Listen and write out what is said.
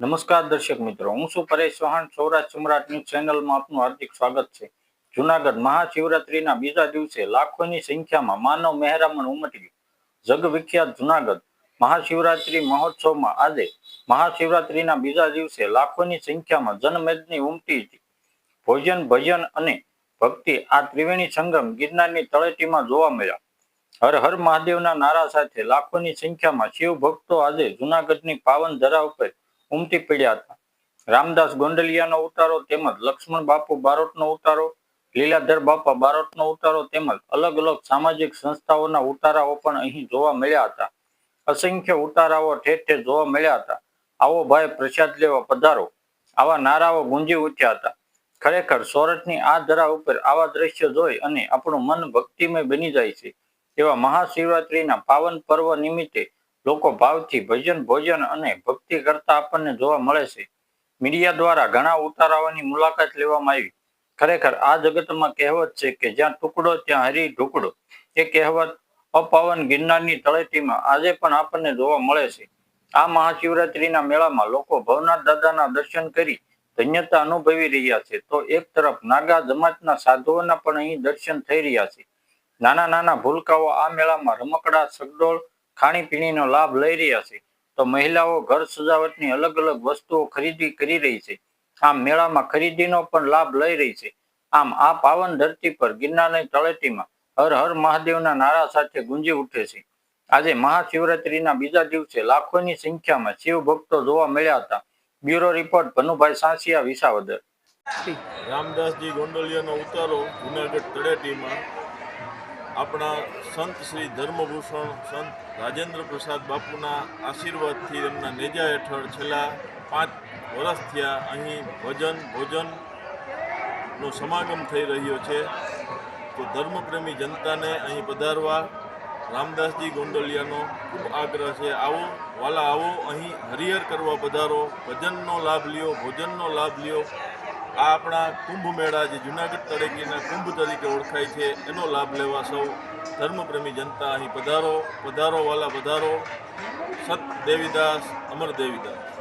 નમસ્કાર દર્શક મિત્રો, હું છું પરેશ ચૌહાણ, સૌરાષ્ટ્ર સમ્રાટ ન્યૂઝ ચેનલમાં આપનું હાર્દિક સ્વાગત છે. જુનાગઢ મહાશિવરાત્રીના બીજા દિવસે લાખોની સંખ્યામાં માનવ મહેરામણ ઉમટ્યું જગવિખ્યાત જુનાગઢ મહાશિવરાત્રી મહોત્સવમાં આજે મહાશિવરાત્રીના બીજા દિવસે લાખોની સંખ્યામાં જનમેદની ઉમટી હતી. ભોજન, ભજન અને ભક્તિ આ ત્રિવેણી સંગમ ગિરનારની તળેટીમાં જોવા મળ્યા. હર હર મહાદેવના નારા સાથે લાખોની સંખ્યામાં શિવ ભક્તો આજે જુનાગઢની પાવન ધરા ઉપર ઉમટી પડ્યા હતા. રામદાસ ગોંડલિયાનો ઉતારો તેમજ લક્ષ્મણ બાપુ બારોટનો ઉતારો, લીલાધર બાપા બારોટનો ઉતારો તેમજ અલગ અલગ સામાજિક સંસ્થાઓના ઉતારાઓ પણ અહીં જોવા મળ્યા હતા. અસંખ્ય ઉતારાઓ ઠેર ઠેર જોવા મળ્યા હતા. આવો ભાઈ પ્રસાદ લેવા પધારો. આવા નારાઓ ગુંજી ઉઠ્યા હતા. ખરેખર સોરઠની આ ધરા ઉપર આવા દ્રશ્ય જોઈ અને આપણું મન ભક્તિમય બની જાય છે. એવા મહાશિવરાત્રીના પાવન પર્વ નિમિત્તે લોકો ભાવથી ભજન, ભોજન અને ભક્તિ કરતા આપણને જોવા મળે છે. મીડિયા દ્વારા ઘણા ઉતારાઓની મુલાકાત લેવામાં આવી. ખરેખર આ જગતમાં કહેવત છે કે જ્યાં ટુકડો, ત્યાં હરી ઢુકડો. એ કહેવત અપાવન ગિરનારની તળેટીમાં આજે પણ આપણને જોવા મળે છે. આ મહાશિવરાત્રીના મેળામાં લોકો ભવનાથ દાદાના દર્શન કરી ધન્યતા અનુભવી રહ્યા છે. તો એક તરફ નાગા જમાતના સાધુઓના પણ અહીં દર્શન થઈ રહ્યા છે. નાના નાના ભૂલકાઓ આ મેળામાં રમકડા, સગડોળ ખાણીપીણીનો લાભ લઈ રહ્યા છે. તો મહિલાઓ ઘર સજાવટની અલગ અલગ વસ્તુઓ ખરીદી કરી રહી છે. આમ મેળામાં ખરીદીનો પણ લાભ લઈ રહી છે. આમ આ પાવન ધરતી પર ગિરનારની તળેટીમાં હર હર મહાદેવના નારા સાથે ગુંજી ઉઠે છે. આજે મહાશિવરાત્રીના બીજા દિવસે લાખોની સંખ્યામાં શિવ ભક્તો જોવા મળ્યા હતા. Bureau report Bhanubhai Sansiya Visavadar. રામદાસજી ગોંડલિયાનો ઉતારો જુનાગઢ તળેટીમાં આપણા સંત શ્રી ધર્મભૂષણ, સંત રાજેન્દ્ર પ્રસાદ બાપુના આશીર્વાદથી એમના નેજા હેઠળ છેલ્લા પાંચ વર્ષ થયા અહીં ભજન, ભોજનનો સમાગમ થઈ રહ્યો છે તો ધર્મપ્રેમી જનતાને અહીં પધારવા રામદાસજી ગોંડલિયાનો ખૂબ આગ્રહ છે. આવો, વાલા આવો, અહીં હરિહર કરવા પધારો. ભજનનો લાભ લ્યો, ભોજનનો લાભ લ્યો. આ આપણા કુંભ મેળા જે જુનાગઢ તરીકેના કુંભ તરીકે ઓળખાય છે, એનો લાભ લેવા સૌ ધર્મપ્રેમી જનતા અહીં પધારો પધારો વાલા પધારો. સત દેવીદાસ, અમર દેવીદાસ.